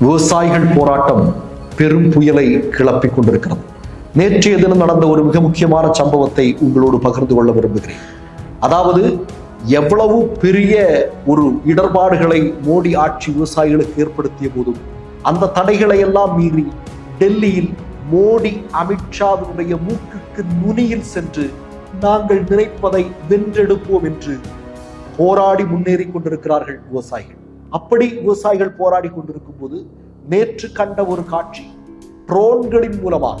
விவசாயிகள் போராட்டம் பெரும் புயலை கிளப்பிக் கொண்டிருக்கிறது. நேற்றைய தினம் நடந்த ஒரு மிக முக்கியமான சம்பவத்தை உங்களோடு பகிர்ந்து கொள்ள விரும்புகிறேன். அதாவது எவ்வளவு பெரிய ஒரு இடர்பாடுகளை மோடி ஆட்சி விவசாயிகளுக்கு ஏற்படுத்திய போதும் அந்த தடைகளை எல்லாம் மீறி டெல்லியில் மோடி அமித்ஷாவினுடைய மூக்குக்கு நுனியில் சென்று நாங்கள் நினைப்பதை வென்றெடுப்போம் என்று போராடி முன்னேறி கொண்டிருக்கிறார்கள் விவசாயிகள். அப்படி விவசாயிகள் போராடி கொண்டிருக்கும் போது நேற்று கண்ட ஒரு காட்சி ட்ரோன்களின் மூலமாக.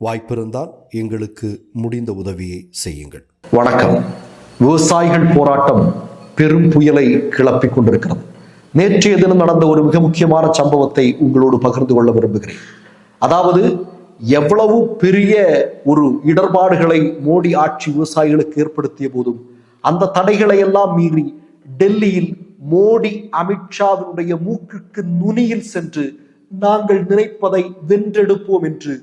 வாய்ப்பிருந்தால் எங்களுக்கு முடிந்த உதவியை செய்யுங்கள். வணக்கம். விவசாயிகள் போராட்டம் பெரும் புயலை கிளப்பிக் கொண்டிருக்கிறது. நேற்றைய தினம் நடந்த ஒரு மிக முக்கியமான சம்பவத்தை உங்களோடு பகிர்ந்து கொள்ள விரும்புகிறேன். அதாவது எவ்வளவு பெரிய ஒரு இடர்பாடுகளை மோடி ஆட்சி விவசாயிகளுக்கு ஏற்படுத்திய போதும் அந்த தடைகளை எல்லாம் மீறி டெல்லியில் மோடி அமித்ஷாவினுடைய மூக்குக்கு நுனியில் சென்று நாங்கள் நினைப்பதை வென்றெடுப்போம் என்று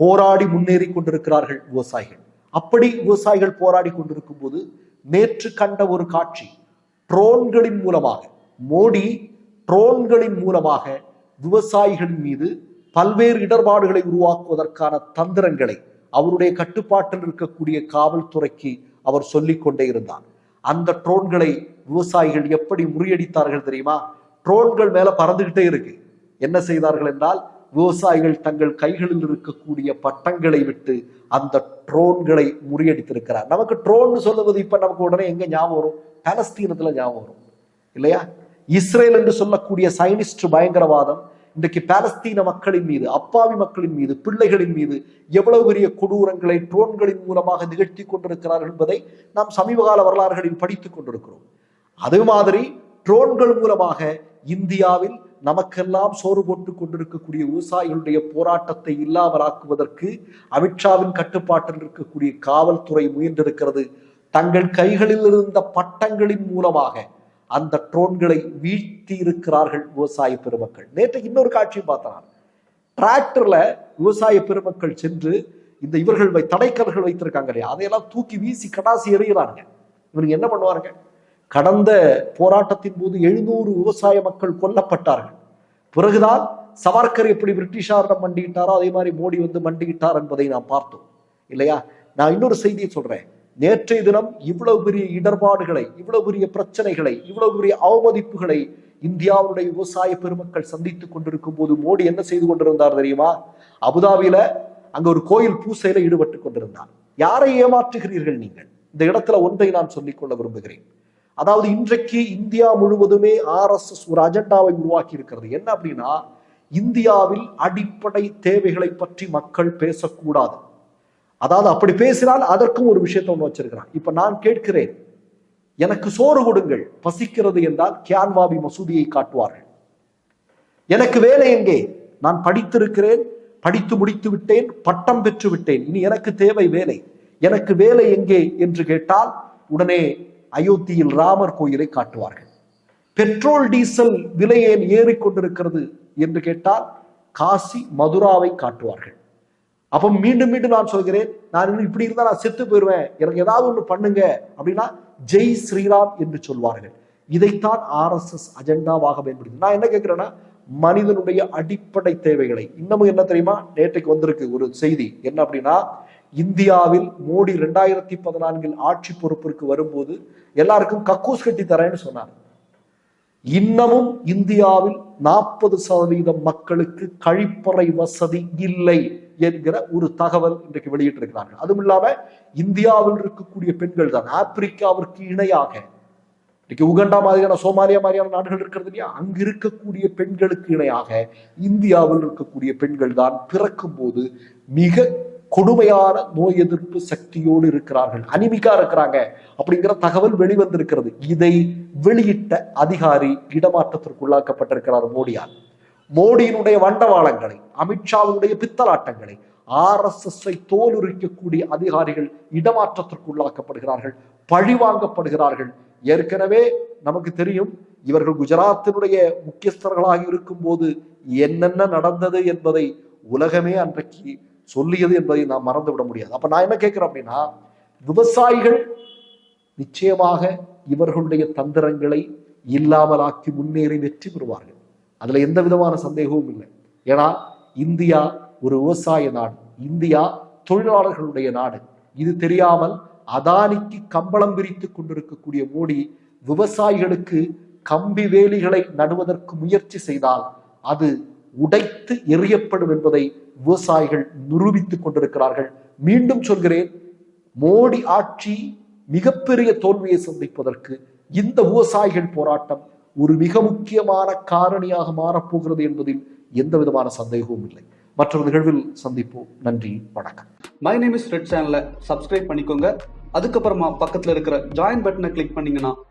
போராடி முன்னேறி கொண்டிருக்கிறார்கள் விவசாயிகள். அப்படி விவசாயிகள் போராடி கொண்டிருக்கும் போது நேற்று கண்ட ஒரு காட்சி. ட்ரோன்களின் மூலமாக மோடி ட்ரோன்களின் மூலமாக விவசாயிகளின் மீது பல்வேறு இடர்பாடுகளை உருவாக்குவதற்கான தந்திரங்களை அவருடைய கட்டுப்பாட்டில் இருக்கக்கூடிய காவல்துறைக்கு அவர் சொல்லிக் கொண்டே இருந்தார். அந்த ட்ரோன்களை விவசாயிகள் எப்படி முறியடித்தார்கள் தெரியுமா? ட்ரோன்கள் மேல பறந்துகிட்டே இருக்கு. என்ன செய்தார்கள் என்றால் விவசாயிகள் தங்கள் கைகளில் இருக்கக்கூடிய பட்டங்களை விட்டு அந்த ட்ரோன்களை முறியடித்திருக்கிறார். நமக்கு ட்ரோன் சொல்லுவது இப்ப நமக்கு உடனே எங்க ஞாபகம் வரும்? பலஸ்தீனத்துல ஞாபகம் வரும். இல்லையா? இஸ்ரேல் என்று சொல்லக்கூடிய சைனிஸ்ட் பயங்கரவாதம் இன்றைக்கு பாலஸ்தீன மக்களின் மீது அப்பாவி மக்களின் மீது பிள்ளைகளின் மீது எவ்வளவு பெரிய கொடூரங்களை ட்ரோன்களின் மூலமாக நிகழ்த்தி கொண்டிருக்கிறார்கள் என்பதை நாம் சமீபகால வரலாறுகளில் படித்துக் கொண்டிருக்கிறோம். அதே மாதிரி ட்ரோன்கள் மூலமாக இந்தியாவில் நமக்கெல்லாம் சோறு போட்டு கொண்டிருக்கக்கூடிய விவசாயிகளுடைய போராட்டத்தை இல்லாமலாக்குவதற்கு அமித்ஷாவின் கட்டுப்பாட்டில் இருக்கக்கூடிய காவல்துறை முயன்றிருக்கிறது. தங்கள் கைகளில் இருந்த பட்டங்களின் மூலமாக அந்த ட்ரோன்களை வீழ்த்தி இருக்கிறார்கள் விவசாய பெருமக்கள். நேற்று இன்னொரு காட்சியும் பார்த்தார். டிராக்டர்ல விவசாய பெருமக்கள் சென்று இந்த இவர்கள் வை தடைக்கல்கள் வைத்திருக்காங்க இல்லையா? அதையெல்லாம் தூக்கி வீசி கடாசி எறிகிறாங்க இவனுக்கு என்ன பண்ணுவாருங்க? கடந்த போராட்டத்தின் போது எழுநூறு விவசாய மக்கள் கொல்லப்பட்டார்கள். பிறகுதான் சவர்கர் எப்படி பிரிட்டிஷாரிடம் மண்டியிட்டாரோ அதே மாதிரி மோடி வந்து மண்டியிட்டார் என்பதை நாம் பார்த்தோம். இல்லையா? நான் இன்னொரு செய்தியை சொல்றேன். நேற்றைய தினம் இவ்வளவு பெரிய இடர்பாடுகளை இவ்வளவு பெரிய பிரச்சனைகளை இவ்வளவு பெரிய அவமதிப்புகளை இந்தியாவுடைய விவசாய பெருமக்கள் சந்தித்துக் கொண்டிருக்கும் போது மோடி என்ன செய்து கொண்டிருந்தார் தெரியுமா? அபுதாபியில அங்க ஒரு கோயில் பூசையில ஈடுபட்டு கொண்டிருந்தார். யாரை ஏமாற்றுகிறீர்கள் நீங்கள்? இந்த இடத்துல ஒன்றை நான் சொல்லிக்கொள்ள விரும்புகிறேன். அதாவது இன்றைக்கு இந்தியா முழுவதுமே ஆர்எஸ்எஸ் ஒரு அஜெண்டாவை உருவாக்கி இருக்கிறது என்ன அப்படின்னா இந்தியாவில் அடிப்படை தேவைகளை பற்றி மக்கள் பேசக்கூடாது. அதாவது அப்படி பேசினால் அதற்கும் ஒரு விஷயத்தை ஒன்று வச்சிருக்கிறான். இப்ப நான் கேட்கிறேன் எனக்கு சோறு கொடுங்கள் பசிக்கிறது என்றால் கியான்வாபி மசூதியை காட்டுவார்கள். எனக்கு வேலை எங்கே? நான் படித்திருக்கிறேன் படித்து முடித்து விட்டேன் பட்டம் பெற்று விட்டேன். இனி எனக்கு தேவை வேலை. எனக்கு வேலை எங்கே? என்று கேட்டால் உடனே அயோத்தியில் ராமர் கோயிலை காட்டுவார்கள். பெட்ரோல் டீசல் விலை ஏன் ஏறிக்கொண்டிருக்கிறது என்று கேட்டால் காசி மதுராவை காட்டுவார்கள். அப்போ மீண்டும் மீண்டும் நான் சொல்கிறேன் நான் இன்னும் இப்படி இருந்தா நான் செத்து போயிடுவேன் எனக்கு ஏதாவது ஒன்று பண்ணுங்க அப்படின்னா ஜெய் ஸ்ரீராம் என்று சொல்வார்கள். இதைத்தான் ஆர்எஸ்எஸ் அஜெண்டாவாக பயன்படுத்தி நான் என்ன கேட்கிறேன்னா மனிதனுடைய அடிப்படை தேவைகளை இன்னமும் என்ன தெரியுமா நேற்றைக்கு வந்திருக்கு ஒரு செய்தி. என்ன அப்படின்னா இந்தியாவில் மோடி ரெண்டாயிரத்தி பதினான்கில் ஆட்சி பொறுப்பிற்கு வரும்போது எல்லாருக்கும் கக்கூஸ் கட்டி தரேன்னு சொன்னார். இன்னமும் இந்தியாவில் நாற்பது சதவீதம் மக்களுக்கு கழிப்பறை வசதி இல்லை என்கிற ஒரு தகவல் இன்றைக்கு வெளியிட்டிருக்கிறார்கள். அதுவும் இல்லாம இந்தியாவில் இருக்கக்கூடிய பெண்கள் தான் ஆப்பிரிக்காவிற்கு இணையாக. இன்னைக்கு உகண்டா மாதிரியான சோமாலியா மாதிரியான நாடுகள் இருக்கிறது இல்லையா? அங்கு இருக்கக்கூடிய பெண்களுக்கு இணையாக இந்தியாவில் இருக்கக்கூடிய பெண்கள் தான் பிறக்கும் போது மிக கொடுமையான நோய் எதிர்ப்பு சக்தியோடு இருக்கிறார்கள். அனிமிக்கா இருக்கிறாங்க அப்படிங்கிற தகவல் வெளிவந்திருக்கிறது. இதை வெளியிட்ட அதிகாரி இடமாற்றத்திற்குள்ளாக்கப்பட்டிருக்கிறார் மோடியால். மோடியினுடைய வண்டவாளங்களை அமித்ஷாவினுடைய பித்தலாட்டங்களை ஆர் எஸ் எஸ் தோலுரிக்கக்கூடிய அதிகாரிகள் இடமாற்றத்திற்குள்ளாக்கப்படுகிறார்கள் பழிவாங்கப்படுகிறார்கள். ஏற்கனவே நமக்கு தெரியும் இவர்கள் குஜராத்தினுடைய முக்கியஸ்தர்களாக இருக்கும் போது என்னென்ன நடந்தது என்பதை உலகமே அன்றைக்கு சொல்லியது என்பதை நாம் மறந்துவிட முடியாது. அப்ப நான் என்ன கேட்கிறேன் அப்படின்னா விவசாயிகள் நிச்சயமாக இவர்களுடைய தந்திரங்களை இல்லாமலாக்கி முன்னேறி வெற்றி பெறுவார்கள். அதுல எந்த விதமான சந்தேகமும் இல்லை. ஏன்னா இந்தியா ஒரு விவசாய நாடு. இந்தியா தொழிலாளர்களுடைய நாடு. இது தெரியாமல் அதானிக்கு கம்பளம் விரித்து கொண்டிருக்கக்கூடிய மோடி விவசாயிகளுக்கு கம்பி வேலிகளை நடுவதற்கு முயற்சி செய்தால் அது உடைத்து எறியப்படும் என்பதை விவசாயிகள் நிரூபித்துக் கொண்டிருக்கிறார்கள். மீண்டும் சொல்கிறேன் மோடி ஆட்சி மிகப்பெரிய தோல்வியை சந்திப்பதற்கு இந்த விவசாயிகள் போராட்டம் ஒரு மிக முக்கியமான காரணியாக மாறப்போகிறது என்பதில் எந்த விதமான சந்தேகமும் இல்லை. மற்றொரு நிகழ்வில் சந்திப்போம். நன்றி வணக்கம். மை நேம் இஸ் ரெட் சேனலை சப்ஸ்கிரைப் பண்ணிக்கோங்க. அதுக்கப்புறமா பக்கத்தில் இருக்கிற ஜாயின் பட்டனை கிளிக் பண்ணீங்கன்னா